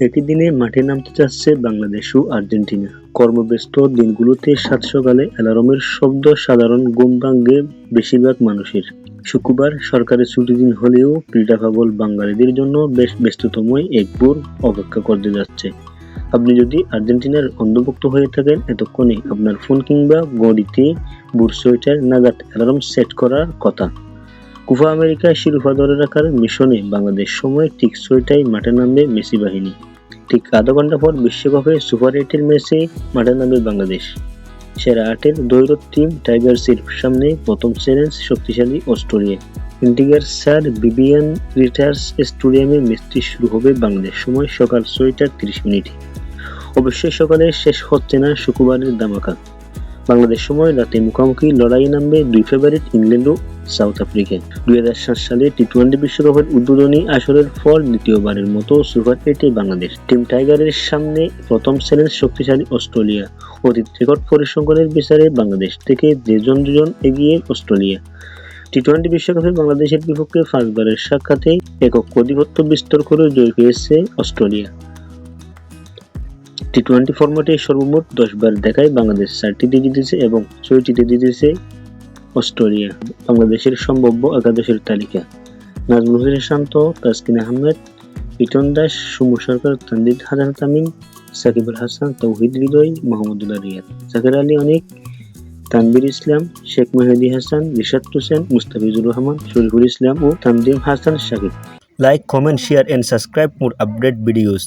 একই দিনে মাঠে নামতে চাচ্ছে বাংলাদেশ ও আর্জেন্টিনা। কর্মব্যস্ত দিনগুলোতে সাত সকালে অ্যালার্মের শব্দ সাধারণ ঘুম ভাঙে বেশিরভাগ মানুষের। শুক্রবার সরকারি ছুটির দিন হলেও ক্রীড়া পাগল বাঙালিদের জন্য বেশ ব্যস্ততময় এক ভোর অপেক্ষা করতে যাচ্ছে। আপনি যদি আর্জেন্টিনার অন্তর্ভুক্ত হয়ে থাকেন এতক্ষণে আপনার ফোন কিংবা ঘড়িতে ভোর সোয়েটার নাগাদ অ্যালার্ম সেট করার কথা। কুফা আমেরিকায় শিরোপা ধরে রাখার মিশনে বাংলাদেশ সময় ঠিক ছয়টায় মাঠে নামবে মেসি বাহিনী। ঠিক আধা ঘণ্টা পর বিশ্বকাপে সুপার এইটের ম্যাচে মাঠে নামবে বাংলাদেশ। সেরা আটের দৈরত টিম টাইগার্সের সামনে প্রথম চ্যালেঞ্জ শক্তিশালী অস্ট্রেলিয়া। ইন্ডিগার স্যার বিবিয়ান রিটার্স স্টেডিয়ামে ম্যাচটি শুরু হবে বাংলাদেশ সময় সকাল ছয়টা তিরিশ মিনিটে। অবশ্যই সকালে শেষ হচ্ছে না শুক্রবারের দামাকা বাংলাদেশ সময় রাতে মুখোমুখি লড়াই নামবে দুই ফেভারিট ইংল্যান্ড ও সাউথ আফ্রিকায় দুই হাজার সাত সালে টি টোয়েন্টি বিশ্বকাপের উদ্বোধনী আসরের পর দ্বিতীয়বারের মতো সুপার এইটে বাংলাদেশ। টিম টাইগারের সামনে প্রথম চ্যালেঞ্জ শক্তিশালী অস্ট্রেলিয়া। অতীত রেকর্ড পরিসংখ্যানের বিচারে বাংলাদেশ থেকে যেজন দুজন এগিয়ে অস্ট্রেলিয়া। টি টোয়েন্টি বিশ্বকাপে বাংলাদেশের বিপক্ষে পাঁচবারের সাক্ষাতে একক আধিপত্য বিস্তার করে জয় পেয়েছে অস্ট্রেলিয়া। টি টোয়েন্টি ফরম্যাটে সর্বমোট দশবার দেখায় বাংলাদেশ চারটিতে জিতেছে এবং ছয়টিতে জিতেছে অস্ট্রেলিয়া, বাংলাদেশের সম্ভাব্য একাদশের তালিকা। নাজমুল হোসেন শান্ত, তাসকিন আহমেদ, ইটন দাস, সুমু সরকার, তানজিদ হাসান তামিম সাকিবুল হাসান, তৌহিদ হৃদয়, মাহমুদুল্লাহ রিয়াদ। জাকির আলী অনেক তানবির ইসলাম, শেখ মেহেদি হাসান, রিশাদ হোসেন, মুস্তাফিজুর রহমান, শরীফুল ইসলাম ও Tanzim Hasan Sakib like comment share and subscribe more update videos